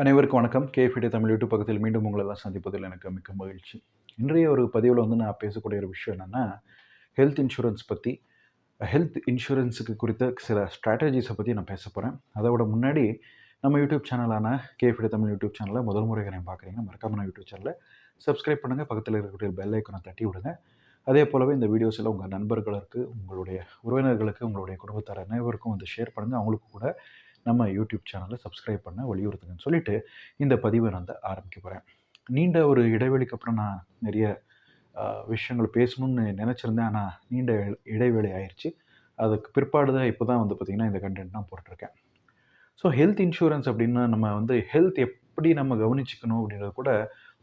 அனைவருக்கும் வணக்கம். கேஃபிடி தமிழ் யூடியூப் பக்கத்தில் மீண்டும் உங்களெல்லாம் சந்திப்பதில் எனக்கு மிக்க மகிழ்ச்சி. இன்றைய ஒரு பதிவில் வந்து நான் பேசக்கூடிய ஒரு விஷயம் என்னென்னா ஹெல்த் இன்சூரன்ஸ் பற்றி ஹெல்த் இன்சூரன்ஸுக்கு குறித்த சில ஸ்ட்ராட்டஜிஸை பற்றி நான் பேச போகிறேன் அதோட முன்னாடி நம்ம யூடியூப் சேனலான கேஃபிடி தமிழ் யூடியூப் சேனலில் முதல் முறை நான் பார்க்குறீங்க மறக்காம யூடியூப் சேனலை சப்ஸ்கிரைப் பண்ணுங்கள் பக்கத்தில் இருக்கக்கூடிய பெல் ஐக்கனை தட்டி விடுங்க. அதே போலவே இந்த வீடியோஸில் உங்கள் நண்பர்களுக்கு உங்களுடைய உறவினர்களுக்கு உங்களுடைய குடும்பத்தார் அனைவருக்கும் வந்து ஷேர் பண்ணுங்கள் அவங்களுக்கு கூட நம்ம யூடியூப் சேனலை சப்ஸ்கிரைப் பண்ண வலியுறுத்துங்கன்னு சொல்லிட்டு இந்த பதிவை நான் ஆரம்பிக்க போகிறேன் நீண்ட ஒரு இடைவெளிக்கு அப்புறம் நான் நிறைய விஷயங்கள் பேசணும்னு நினச்சிருந்தேன். ஆனால் நீண்ட இடைவேளை ஆயிடுச்சு அதுக்கு பிற்பாடு தான் இப்போ தான் வந்து பார்த்திங்கன்னா இந்த கண்டென்ட் நான் போட்டிருக்கேன் ஸோ ஹெல்த் இன்சூரன்ஸ் அப்படின்னா நம்ம வந்து ஹெல்த் எப்படி நம்ம கவனிச்சிக்கணும் அப்படின்றது கூட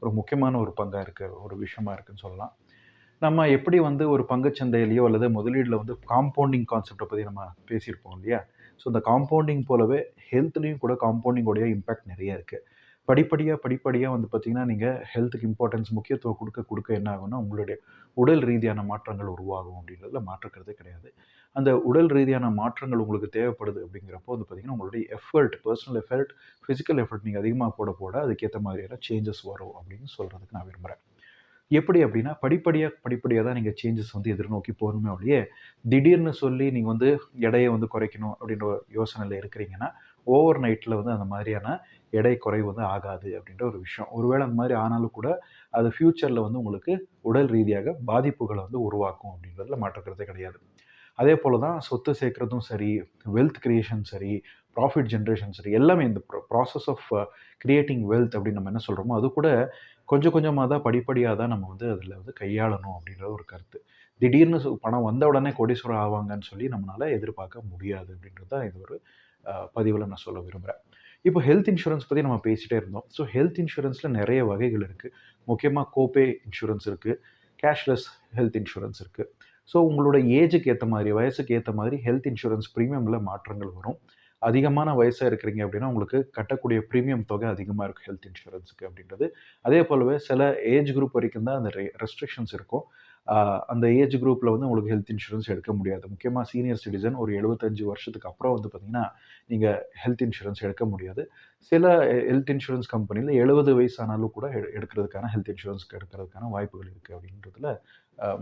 ஒரு முக்கியமான ஒரு பங்காக இருக்குது ஒரு விஷயமா இருக்குதுன்னு சொல்லலாம். நம்ம எப்படி வந்து ஒரு பங்குச்சந்தையிலையோ அல்லது முதலீடில் வந்து காம்பவுண்டிங் கான்செப்டை பற்றி நம்ம பேசியிருப்போம் இல்லையா? ஸோ இந்த காம்பவுண்டிங் போலவே ஹெல்த்லேயும் கூட காம்பவுண்டிங்கோடைய இம்பேக்ட் நிறைய இருக்குது படிப்படியாக படிப்படியாக வந்து பார்த்திங்கன்னா நீங்கள் ஹெல்த்துக்கு இம்பார்ட்டன்ஸ் முக்கியத்துவம் கொடுக்க கொடுக்க என்ன ஆகும்னா உங்களுடைய உடல் ரீதியான மாற்றங்கள் உருவாகும் அப்படின்றதுல மாற்றுக்கிறதே கிடையாது. அந்த உடல் ரீதியான மாற்றங்கள் உங்களுக்கு தேவைப்படுது அப்படிங்கிறப்போ வந்து பார்த்திங்கன்னா உங்களுடைய effort personal effort physical effort நீங்கள் அதிகமாக போட போட அதுக்கேற்ற மாதிரியான சேஞ்சஸ் வரும் அப்படின்னு சொல்கிறதுக்கு நான் விரும்புகிறேன் எப்படி அப்படின்னா படிப்படியாக படிப்படியாக தான் நீங்கள் சேஞ்சஸ் வந்து எதிர்நோக்கி போகணுமே ஒழிய திடீர்னு சொல்லி நீங்கள் வந்து எடையை வந்து குறைக்கணும் அப்படின்ற ஒரு யோசனையில் இருக்கிறீங்கன்னா ஓவர் நைட்டில் வந்து அந்த மாதிரியான எடை குறைவு வந்து ஆகாது அப்படின்ற ஒரு விஷயம். ஒருவேளை அந்த மாதிரி ஆனாலும் கூட அது ஃப்யூச்சரில் வந்து உங்களுக்கு உடல் ரீதியாக பாதிப்புகளை வந்து உருவாக்கும் அப்படின்றதுல மாற்றக்கிறதே கிடையாது. அதே போல் தான் சொத்து சேர்க்குறதும் சரி வெல்த் கிரியேஷன் சரி ப்ராஃபிட் ஜென்ரேஷன் சரி எல்லாமே இந்த ப்ராசஸ் ஆஃப் க்ரியேட்டிங் வெல்த் அப்படின்னு நம்ம என்ன சொல்கிறோமோ அது கூட கொஞ்சம் கொஞ்சமாக தான் படிப்படியாக தான் நம்ம வந்து அதில் வந்து கையாளணும் அப்படின்ற ஒரு கருத்து. திடீர்னு பணம் வந்த உடனே கோடீஸ்வரர் ஆவாங்கன்னு சொல்லி நம்மளால் எதிர்பார்க்க முடியாது அப்படின்றது தான் இது ஒரு பதிவில் நான் சொல்ல விரும்புகிறேன் இப்போ ஹெல்த் இன்சூரன்ஸ் பற்றி நம்ம பேசிகிட்டே இருந்தோம். ஸோ ஹெல்த் இன்சூரன்ஸில் நிறைய வகைகள் இருக்குது முக்கியமாக கோபே இன்சூரன்ஸ் இருக்குது கேஷ்லெஸ் ஹெல்த் இன்சூரன்ஸ் இருக்குது ஸோ உங்களோட ஏஜுக்கு ஏற்ற மாதிரி வயசுக்கு ஏற்ற மாதிரி ஹெல்த் இன்சூரன்ஸ் ப்ரீமியமில் மாற்றங்கள் வரும். அதிகமான வயசாக இருக்கிறீங்க அப்படின்னா உங்களுக்கு கட்டக்கூடிய ப்ரீமியம் தொகை அதிகமாக இருக்கும் ஹெல்த் இன்சூரன்ஸுக்கு அப்படின்றது. அதே போலவே சில ஏஜ் குரூப் வரைக்கும் தான் அந்த ரெஸ்ட்ரிக்ஷன்ஸ் இருக்கும். அந்த ஏஜ் குரூப்பில் வந்து உங்களுக்கு ஹெல்த் இன்சூரன்ஸ் எடுக்க முடியாது. முக்கியமாக சீனியர் சிட்டிசன் ஒரு எழுபத்தஞ்சு வருஷத்துக்கு அப்புறம் வந்து பார்த்தீங்கன்னா நீங்கள் ஹெல்த் இன்சூரன்ஸ் எடுக்க முடியாது. சில ஹெல்த் இன்சூரன்ஸ் கம்பெனியில் எழுபது வயசானாலும் கூட எடுக்கிறதுக்கான ஹெல்த் இன்சூரன்ஸ் எடுக்கிறதுக்கான வாய்ப்புகள் இருக்குது அப்படின்றதுல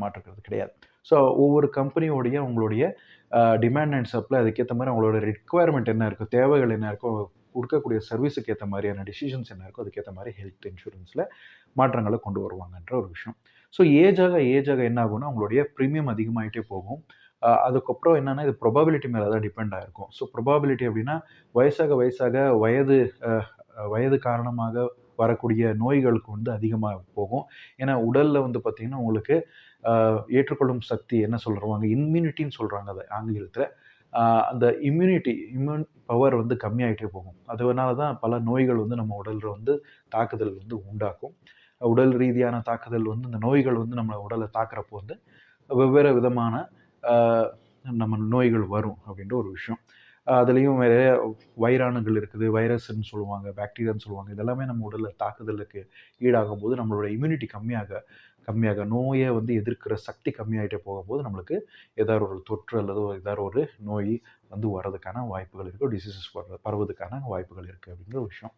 மாற்றுக்கிறது கிடையாது. ஸோ ஒவ்வொரு கம்பெனியோடைய உங்களுடைய டிமாண்ட் அண்ட் சப்ளை அதுக்கேற்ற மாதிரி அவங்களோட ரிக்குவயர்மெண்ட் என்ன இருக்கோ தேவைகள் என்ன இருக்கோ கொடுக்கக்கூடிய சர்வீஸுக்கு ஏற்ற மாதிரியான டிசிஷன்ஸ் என்ன இருக்கோ அதுக்கேற்ற மாதிரி ஹெல்த் இன்சூரன்ஸில் மாற்றங்களை கொண்டு வருவாங்கன்ற ஒரு விஷயம். ஸோ ஏஜாக ஏஜாக என்ன ஆகும்னா அவங்களுடைய ப்ரீமியம் அதிகமாகிட்டே போகும். அதுக்கப்புறம் என்னென்னா இது ப்ரொபாபிலிட்டி மேலே தான் டிபெண்ட் ஆகிருக்கும் ஸோ ப்ரொபாபிலிட்டி அப்படின்னா வயசாக வயசாக வயது வயது காரணமாக வரக்கூடிய நோய்களுக்கு வந்து அதிகமாக போகும். ஏன்னா உடலில் வந்து பார்த்திங்கன்னா உங்களுக்கு ஏற்றுக்கொள்ளும் சக்தி என்ன சொல்கிறவங்க இம்யூனிட்டின்னு சொல்கிறாங்க அதை ஆங்கிலத்தில். அந்த இம்யூனிட்டி இம்யூன் பவர் வந்து கம்மியாயிட்டே போகும். அதனால தான் பல நோய்கள் வந்து நம்ம உடலில் வந்து தாக்குதல் வந்து உண்டாக்கும். உடல் ரீதியான தாக்குதல் வந்து இந்த நோய்கள் வந்து நம்ம உடலை தாக்குறப்போ வந்து வெவ்வேறு விதமான நம்ம நோய்கள் வரும் அப்படின்ற ஒரு விஷயம். அதுலேயும் நிறைய வைராணுகள் இருக்குது வைரஸ்ன்னு சொல்லுவாங்க பாக்டீரியான்னு சொல்லுவாங்க. இதெல்லாமே நம்ம உடலில் தாக்குதலுக்கு ஈடாகும் போது நம்மளோட இம்யூனிட்டி கம்மியாக கம்மியாக நோயை வந்து எதிர்க்கிற சக்தி கம்மியாயிட்டே போகும்போது நம்மளுக்கு ஏதாவது ஒரு தொற்று அல்லது ஏதாவது ஒரு நோய் வந்து வர்றதுக்கான வாய்ப்புகள் இருக்குது டிசீசஸ் வர்ற பரவுறதுக்கான வாய்ப்புகள் இருக்குது அப்படிங்கிற ஒரு விஷயம்.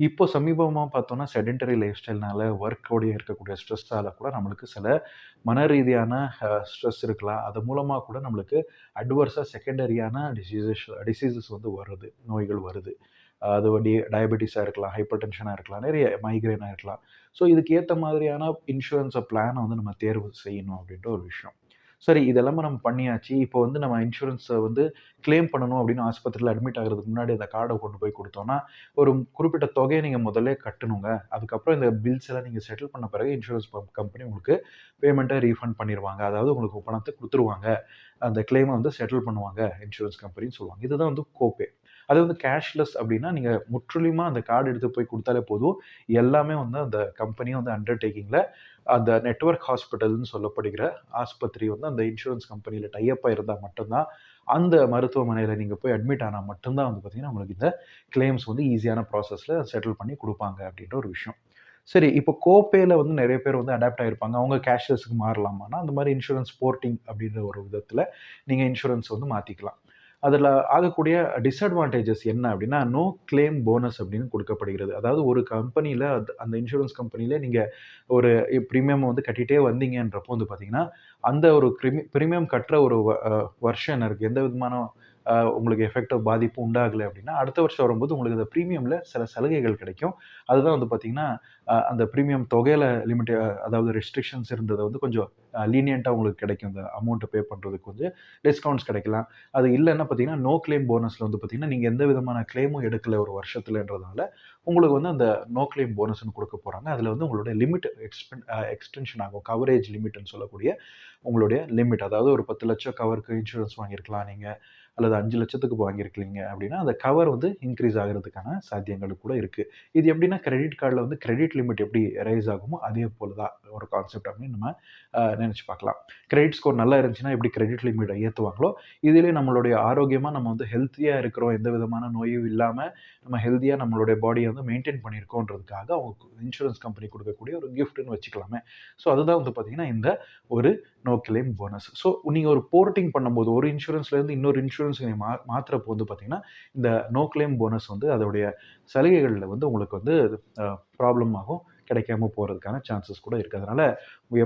இப்போ சமீபமாக பார்த்தோன்னா செடென்டரி லைஃப் ஸ்டைல்னால ஒர்க்கோடைய இருக்கக்கூடிய ஸ்ட்ரெஸ்ஸால் கூட நம்மளுக்கு சில மன ரீதியான ஸ்ட்ரெஸ் இருக்கலாம். அது மூலமாக கூட நம்மளுக்கு அட்வர்ஸாக செகண்டரியான டிசீசஸ் டிசீசஸ் வந்து வருது. நோய்கள் வருது. அது டி டயபெட்டிஸாக இருக்கலாம் ஹைப்பர் டென்ஷனாக இருக்கலாம் நிறைய மைக்ரைனாக இருக்கலாம். ஸோ இதுக்கு ஏற்ற மாதிரியான இன்சூரன்ஸை பிளானை வந்து நம்ம தேர்வு செய்யணும் அப்படின்ற ஒரு விஷயம். சரி இதெல்லாமே நம்ம பண்ணியாச்சு. இப்போ வந்து நம்ம இன்சூரன்ஸை வந்து க்ளைம் பண்ணணும் அப்படின்னு ஆஸ்பத்திரியில் அட்மிட் ஆகிறதுக்கு முன்னாடி அந்த கார்டை கொண்டு போய் கொடுத்தோன்னா ஒரு குறிப்பிட்ட தொகையை நீங்கள் முதல்ல கட்டணுங்க. அதுக்கப்புறம் இந்த பில்ஸ் எல்லாம் நீங்கள் செட்டில் பண்ண பிறகு இன்சூரன்ஸ் கம்பெனி உங்களுக்கு பேமெண்ட்டை ரீஃபண்ட் பண்ணிடுவாங்க அதாவது உங்களுக்கு பணத்தை கொடுத்துருவாங்க. அந்த கிளைமை வந்து செட்டில் பண்ணுவாங்க இன்சூரன்ஸ் கம்பெனின்னு சொல்லுவாங்க. இதுதான் வந்து கோபே அது வந்து கேஷ்லெஸ் அப்படின்னா நீங்கள் முற்றிலுமாக அந்த கார்டு எடுத்து போய் கொடுத்தாலே போதும். எல்லாமே வந்து அந்த கம்பெனியை வந்து அண்டர்டேக்கிங்கில் அந்த நெட்வொர்க் ஹாஸ்பிட்டல்னு சொல்லப்படுகிற ஆஸ்பத்திரி வந்து அந்த இன்சூரன்ஸ் கம்பெனியில் டைப்பாக இருந்தால் மட்டும்தான் அந்த மருத்துவமனையில் நீங்கள் போய் அட்மிட் ஆனால் மட்டும்தான் வந்து பார்த்தீங்கன்னா உங்களுக்கு இந்த கிளைம்ஸ் வந்து ஈஸியான ப்ராசஸில் செட்டில் பண்ணி கொடுப்பாங்க அப்படின்ற ஒரு விஷயம். சரி இப்போ கோபேல வந்து நிறைய பேர் வந்து அடாப்ட் ஆகிருப்பாங்க அவங்க கேஷ்லெஸ்க்கு மாறலாமான்னா அந்த மாதிரி இன்சூரன்ஸ் போர்ட்டிங் அப்படின்ற ஒரு விதத்தில் நீங்கள் இன்சூரன்ஸ் வந்து மாற்றிக்கலாம் அதில் ஆகக்கூடிய டிஸ்அட்வான்டேஜஸ் என்ன அப்படின்னா நோ கிளைம் போனஸ் அப்படின்னு கொடுக்கப்படுகிறது. அதாவது ஒரு கம்பெனியில் அந்த இன்சூரன்ஸ் கம்பெனியில் நீங்கள் ஒரு ப்ரீமியம் வந்து கட்டிகிட்டே வந்தீங்கன்றப்போ வந்து பார்த்தீங்கன்னா அந்த ஒரு ப்ரீமி ப்ரீமியம் கட்டுற ஒரு வ- வருஷம் என்ன இருக்குது எந்த விதமான உங்களுக்கு எஃபெக்டிவ் பாதிப்பு உண்டாகலை அப்படின்னா அடுத்த வருஷம் வரும்போது உங்களுக்கு அந்த ப்ரீமியமில் சில சலுகைகள் கிடைக்கும். அதுதான் வந்து பார்த்தீங்கன்னா அந்த ப்ரீமியம் தொகையில் லிமிட் அதாவது ரெஸ்ட்ரிக்ஷன்ஸ் இருந்ததை வந்து கொஞ்சம் லீனியண்ட்டாக உங்களுக்கு கிடைக்கும். இந்த அமௌண்ட்டை பே பண்ணுறதுக்கு கொஞ்சம் டிஸ்கவுண்ட்ஸ் கிடைக்கலாம். அது இல்லைன்னா பார்த்தீங்கன்னா நோ கிளைம் போனஸில் வந்து பார்த்தீங்கன்னா நீங்கள் எந்த விதமான கிளைமும் எடுக்கல ஒரு வருஷத்துலன்றதுனால உங்களுக்கு வந்து அந்த நோ கிளைம் போனஸ்னு கொடுக்க போகிறாங்க அதில் வந்து உங்களுடைய லிமிட் எக்ஸ்பென் எக்ஸ்டென்ஷன் ஆகும். கவரேஜ் லிமிட்னு சொல்லக்கூடிய உங்களுடைய லிமிட் அதாவது ஒரு பத்து லட்சம் கவருக்கு இன்சூரன்ஸ் வாங்கியிருக்கலாம் நீங்கள் அல்லது அஞ்சு லட்சத்துக்கு வாங்கியிருக்கீங்க அப்படின்னா அந்த கவர் வந்து இன்க்ரீஸ் ஆகிறதுக்கான சாத்தியங்கள் கூட இருக்குது இது எப்படின்னா கிரெடிட் கார்டில் வந்து கிரெடிட் லிமிட் எப்படி ரைஸ் ஆகுமோ அதே போல தான் ஒரு கான்செப்ட் அப்படின்னு நம்ம நினச்சி பார்க்கலாம். கிரெடிட் ஸ்கோர் நல்லா இருந்துச்சுன்னா எப்படி கிரெடிட் லிமிட்டை ஏற்றுவாங்களோ இதிலே நம்மளுடைய ஆரோக்கியமாக நம்ம வந்து ஹெல்த்தியாக இருக்கிறோம் எந்த விதமான நோயும் இல்லாமல் நம்ம ஹெல்த்தியாக நம்மளுடைய பாடியை வந்து மெயின்டைன் பண்ணியிருக்கோன்றதுக்காக அவங்க இன்சூரன்ஸ் கம்பெனி கொடுக்கக்கூடிய ஒரு கிஃப்ட்னு வச்சுக்கலாமே. ஸோ அதுதான் வந்து பார்த்திங்கன்னா இந்த ஒரு நோ கிளைம் போனஸ் ஸோ நீங்கள் ஒரு போர்ட்டிங் பண்ணும்போது ஒரு இன்சூரன்ஸ்லேருந்து இன்னொரு இன்சூரன்ஸ் நீங்கள் மா மாற்றுறப்போ வந்து பார்த்திங்கன்னா இந்த நோ கிளைம் போனஸ் வந்து அதோடைய சலுகைகளில் வந்து உங்களுக்கு வந்து ப்ராப்ளம் ஆகும். கிடைக்காம போகிறதுக்கான சான்சஸ் கூட இருக்குது அதனால்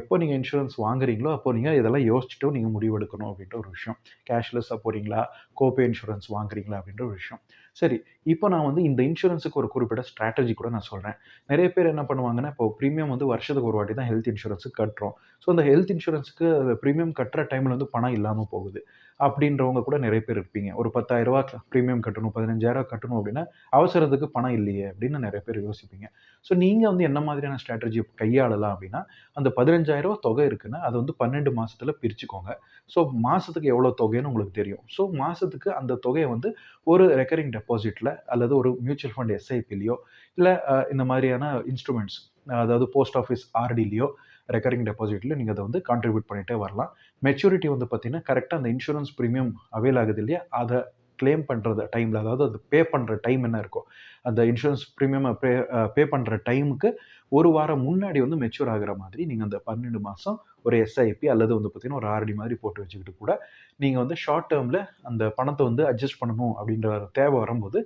எப்போ நீங்கள் இன்சூரன்ஸ் வாங்குறீங்களோ அப்போ நீங்கள் இதெல்லாம் யோசிச்சுட்டும் நீங்கள் முடிவெடுக்கணும் அப்படின்ற ஒரு விஷயம். கேஷ்லெஸ்ஸாக போகிறீங்களா கோபே இன்சூரன்ஸ் வாங்குறீங்களா? அப்படின்ற ஒரு விஷயம். சரி இப்போ நான் வந்து இந்த இன்சூரன்ஸுக்கு ஒரு குறிப்பிட்ட ஸ்ட்ராட்டஜி கூட நான் சொல்கிறேன் நிறைய பேர் என்ன பண்ணுவாங்கன்னா இப்போ ப்ரீமியம் வந்து வருஷத்துக்கு ஒரு வாட்டி தான் ஹெல்த் இன்சூரன்ஸுக்கு கட்டுறோம். ஸோ அந்த ஹெல்த் இன்சூரன்ஸுக்கு ப்ரீமியம் கட்டுற டைமில் வந்து பணம் இல்லாமல் போகுது. அப்படின்றவங்க கூட நிறைய பேர் இருப்பீங்க. ஒரு பத்தாயிரரூபா ப்ரீமியம் கட்டணும் பதினஞ்சாயிரம் கட்டணும் அப்படின்னா அவசரத்துக்கு பணம் இல்லையே அப்படின்னு நிறைய பேர் யோசிப்பீங்க. ஸோ நீங்கள் வந்து என்ன மாதிரியான ஸ்ட்ராட்டஜி கையாளலாம் அப்படின்னா அந்த பதினஞ்சாயிரரூபா தொகை இருக்குன்னா அது வந்து பன்னெண்டு மாதத்தில் பிரிச்சுக்கோங்க. ஸோ மாதத்துக்கு எவ்வளோ தொகைன்னு உங்களுக்கு தெரியும். ஸோ மாதத்துக்கு அந்த தொகையை வந்து ஒரு ரெக்கரிங் டெபாசிட்டில் அல்லது ஒரு மியூச்சுவல் ஃபண்ட் எஸ்ஐபிலையோ இல்லை இந்த மாதிரியான இன்ஸ்ட்ருமெண்ட்ஸ் அதாவது போஸ்ட் ஆஃபீஸ் ஆர்டிலையோ ரெக்கரிங் டெபாசிட்லையோ நீங்கள் அதை வந்து கான்ட்ரிபியூட் பண்ணிகிட்டே வரலாம். மெச்சூரிட்டி வந்து பார்த்தீங்கன்னா கரெக்டாக அந்த இன்சூரன்ஸ் ப்ரீமியம் அவைல் ஆகுது இல்லையா? அதை கிளைம் பண்ணுறது டைமில் அதாவது அது பே பண்ணுற டைம் என்ன இருக்கோ அந்த இன்சூரன்ஸ் ப்ரீமியம் பே பே பண்ணுற டைமுக்கு ஒரு வாரம் முன்னாடி வந்து மெச்சூர் ஆகிற மாதிரி நீங்கள் அந்த பன்னெண்டு மாதம் ஒரு எஸ்ஐபி அல்லது வந்து பார்த்தீங்கன்னா ஒரு ஆர்டி மாதிரி போட்டு வச்சுக்கிட்டு கூட நீங்கள் வந்து ஷார்ட் டேர்மில் அந்த பணத்தை வந்து அட்ஜஸ்ட் பண்ணணும் அப்படின்ற தேவை வரும்போது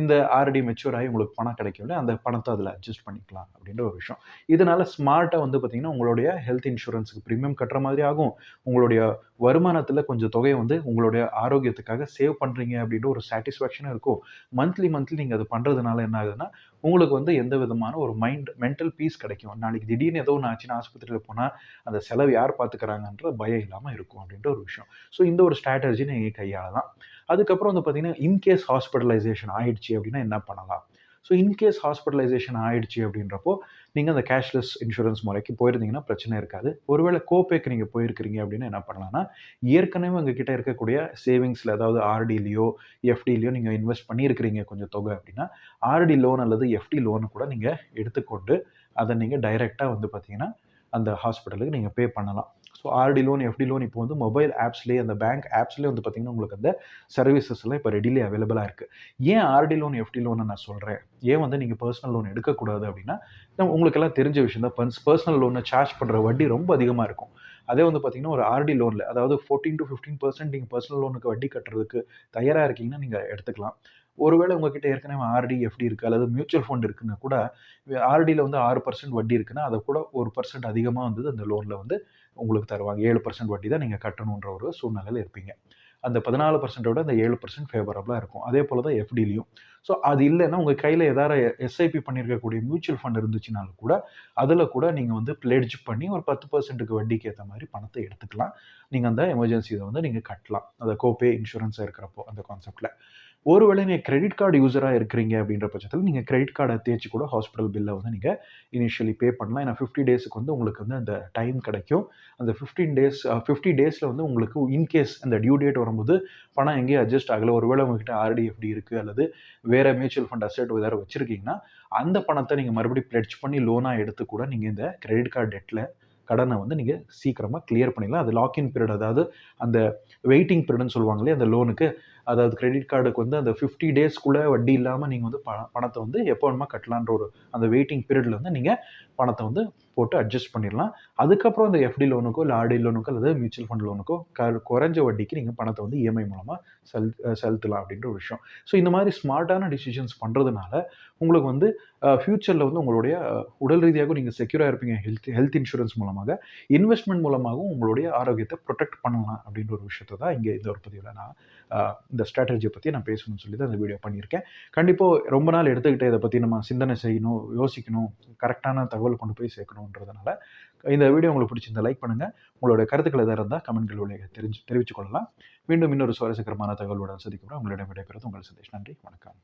இந்த ஆர்டி மெச்சூர் ஆகி உங்களுக்கு பணம் கிடைக்கும்ல அந்த பணத்தை அதில் அட்ஜஸ்ட் பண்ணிக்கலாம் அப்படின்ற ஒரு விஷயம். இதனால் ஸ்மார்ட்டாக வந்து பார்த்திங்கன்னா உங்களுடைய ஹெல்த் இன்சூரன்ஸுக்கு ப்ரீமியம் கட்டுற மாதிரி ஆகும். உங்களுடைய வருமானத்தில் கொஞ்சம் தொகையை வந்து உங்களுடைய ஆரோக்கியத்துக்காக சேவ் பண்ணுறீங்க அப்படின்ற ஒரு சாட்டிஸ்ஃபேக்ஷனும் இருக்கும். மந்த்லி மந்த்லி நீங்கள் அது பண்ணுறதுனால என்ன ஆகுதுன்னா உங்களுக்கு வந்து எந்த விதமான ஒரு மைண்ட் மென்டல் பீஸ் கிடைக்கும்? நாளைக்கு திடீர்னு ஏதோ ஒன்று ஆச்சுன்னா ஆஸ்பத்திரியில் போனால் அந்த செலவு யார் பார்த்துக்கிறாங்கன்ற பயம் இல்லாமல் இருக்கும் அப்படின்ற ஒரு விஷயம். ஸோ இந்த ஒரு ஸ்ட்ராட்டஜி நீங்கள் கையாளலாம் அதுக்கப்புறம் வந்து பார்த்தீங்கன்னா இன்கேஸ் ஹாஸ்பிட்டலைசேஷன் ஆயிடுச்சு அப்படின்னா என்ன பண்ணலாம்? ஸோ இன்கேஸ் ஹாஸ்பிட்டலைசேஷன் ஆயிடுச்சு அப்படின்றப்போ நீங்கள் அந்த கேஷ்லெஸ் இன்சூரன்ஸ் முறைக்கு போயிருந்தீங்கன்னா பிரச்சனை இருக்காது. ஒருவேளை கோபேக்கு நீங்கள் போயிருக்கிறீங்க அப்படின்னு என்ன பண்ணலாம்னா ஏற்கனவே உங்ககிட்ட இருக்கக்கூடிய சேவிங்ஸில் அதாவது ஆர்டிலேயோ எஃப்டிலேயோ நீங்கள் இன்வெஸ்ட் பண்ணியிருக்கிறீங்க கொஞ்சம் தொகை அப்படின்னா ஆர்டி லோன் அல்லது எஃப்டி லோனு கூட நீங்கள் எடுத்துக்கொண்டு அதை நீங்கள் டைரெக்டாக வந்து பார்த்தீங்கன்னா அந்த ஹாஸ்பிட்டலுக்கு நீங்கள் பே பண்ணலாம். So RD loan FD loan இப்போ வந்து மொபைல் ஆப்ஸ்லேயே அந்த பேங்க் ஆப்ஸ்லேயே வந்து பார்த்தீங்கன்னா உங்களுக்கு அந்த சர்வீசஸ் எல்லாம் இப்போ ரெடிலி அவைலபிளாக இருக்குது ஏன் ஆர்டி லோன் எஃப்டி லோனை நான் சொல்கிறேன் ஏன் வந்து நீங்கள் பர்சனல் லோன் எடுக்கக்கூடாது அப்படின்னா உங்களுக்கெல்லாம் தெரிஞ்ச விஷயம் தான். பர்ஸ் பர்சனல் லோனை சார்ஜ் பண்ணுற வட்டி ரொம்ப அதிகமாக இருக்கும். அதே வந்து பார்த்தீங்கன்னா ஒரு ஆர்டி லோனில் அதாவது ஃபோர்டீன் டு ஃபிஃப்டீன் பர்சன்ட் நீங்கள் பர்சனல் லோனுக்கு வட்டி கட்டுறதுக்கு தயாராக இருக்கீங்கன்னா நீங்கள் எடுத்துக்கலாம். ஒருவேளை உங்ககிட்ட ஏற்கனவே ஆர்டி எஃப்டி இருக்குது அல்லது மியூச்சுவல் ஃபண்ட் இருக்குன்னா கூட ஆர்டியில் வந்து ஆறு பர்சன்ட் வட்டி இருக்குன்னா அதை கூட ஒரு பர்சன்ட் அதிகமாக வந்து அந்த லோனில் வந்து உங்களுக்கு தருவாங்க. ஏழு பர்சன்ட் வட்டி தான் நீங்கள் கட்டணுன்ற ஒரு சூழ்நிலையில் இருப்பீங்க. அந்த பதினாலு பர்சன்ட்டோட அந்த ஏழு பர்சன்ட் ஃபேவரபுளாக இருக்கும். அதே போல் தான் எஃப்டிலையும். ஸோ அது இல்லைன்னா உங்கள் கையில் ஏதாவது எஸ்ஐபி பண்ணியிருக்கக்கூடிய மியூச்சுவல் ஃபண்ட் இருந்துச்சுனாலும் கூட அதில் கூட நீங்கள் வந்து பிளெட்ஜ் பண்ணி ஒரு பத்து பர்சன்ட்டுக்கு வட்டிக்கு ஏற்ற மாதிரி பணத்தை எடுத்துக்கலாம். நீங்கள் அந்த எமர்ஜென்சி இதை வந்து நீங்கள் கட்டலாம். அந்த கோபே இன்சூரன்ஸாக இருக்கிறப்போ அந்த கான்செப்ட்டில் ஒருவேளை நீங்கள் கிரெடிட் கார்டு யூஸராக இருக்கிறீங்க அப்படின்ற பட்சத்தில் நீங்கள் கிரெடிட் கார்டை தேய்ச்சி கூட ஹாஸ்பிட்டல் பில்லை வந்து நீங்கள் இனிஷியலி பே பண்ணலாம். ஏன்னா ஃபிஃப்டி டேஸுக்கு வந்து உங்களுக்கு வந்து அந்த டைம் கிடைக்கும். அந்த ஃபிஃப்டீன் டேஸ் ஃபிஃப்டி டேஸில் வந்து உங்களுக்கு இன்கேஸ் அந்த டியூ டேட் வரும்போது பணம் எங்கேயும் அட்ஜஸ்ட் ஆகலை. ஒருவேளை உங்ககிட்ட ஆர்டி எப்படி இருக்குது அல்லது வேறு மியூச்சுவல் ஃபண்ட் அசெட் வேறு வச்சுருக்கீங்கன்னா அந்த பணத்தை நீங்கள் மறுபடியும் பிளெட்ஜ் பண்ணி லோனாக எடுத்து கூட நீங்கள் இந்த கிரெடிட் கார்டு டெட்டில் கடனை வந்து நீங்கள் சீக்கிரமாக கிளியர் பண்ணிடலாம் அது லாக்இன் பீரியட் அதாவது அந்த வெயிட்டிங் பீரியட்னு சொல்லுவாங்களே அந்த லோனுக்கு அதாவது கிரெடிட் கார்டுக்கு வந்து அந்த ஃபிஃப்டி டேஸ்க்குள்ளே வட்டி இல்லாமல் நீங்கள் வந்து ப பணத்தை வந்து எப்போ வேணுமா கட்டலான்ற ஒரு அந்த வெயிட்டிங் பீரியடில் வந்து நீங்கள் பணத்தை வந்து போட்டு அட்ஜஸ்ட் பண்ணிடலாம். அதுக்கப்புறம் அந்த எஃப்டி லோனுக்கோ இல்லை ஆர்டி லோனுக்கோ அல்லது மியூச்சுவல் ஃபண்ட் லோனுக்கோ க குறைஞ்ச வட்டிக்கு நீங்கள் பணத்தை வந்து இஎம்ஐ மூலமாக செல் செலுத்தலாம் அப்படின்ற ஒரு விஷயம். ஸோ இந்த மாதிரி ஸ்மார்ட்டான டிசிஷன்ஸ் பண்ணுறதுனால உங்களுக்கு வந்து ஃப்யூச்சரில் வந்து உங்களுடைய உடல் ரீதியாகவும் நீங்கள் செக்யூராக இருப்பீங்க. ஹெல்த் ஹெல்த் இன்சூரன்ஸ் மூலமாக இன்வெஸ்ட்மெண்ட் மூலமாகவும் உங்களுடைய ஆரோக்கியத்தை ப்ரொடெக்ட் பண்ணலாம் அப்படின்ற ஒரு விஷயத்தை தான் இங்கே இந்த ஒரு பதிவில் நான் இந்த ஸ்ட்ராட்டஜியை பற்றி நான் பேசணும்னு சொல்லி தான் இந்த வீடியோ பண்ணியிருக்கேன். கண்டிப்பாக ரொம்ப நாள் எடுத்துக்கிட்டு இதை பற்றி நம்ம சிந்தனை செய்யணும் யோசிக்கணும். கரெக்டான தகவல் கொண்டு போய் சேர்க்கணுன்றதுனால இந்த வீடியோ உங்களுக்கு பிடிச்சிருந்தா லைக் பண்ணுங்கள் உங்களோட கருத்துக்கள் எதாவது இருந்தால் கமெண்ட்கள் வழியாக தெரிஞ்சு தெரிவித்துக் கொள்ளலாம். மீண்டும் இன்னொரு சுவாரஸ்யகரமான தகவலுடன் சந்திக்கிறோம் உங்களிடம் விடைபெறுவது உங்கள் சந்தேஷ். நன்றி வணக்கம்.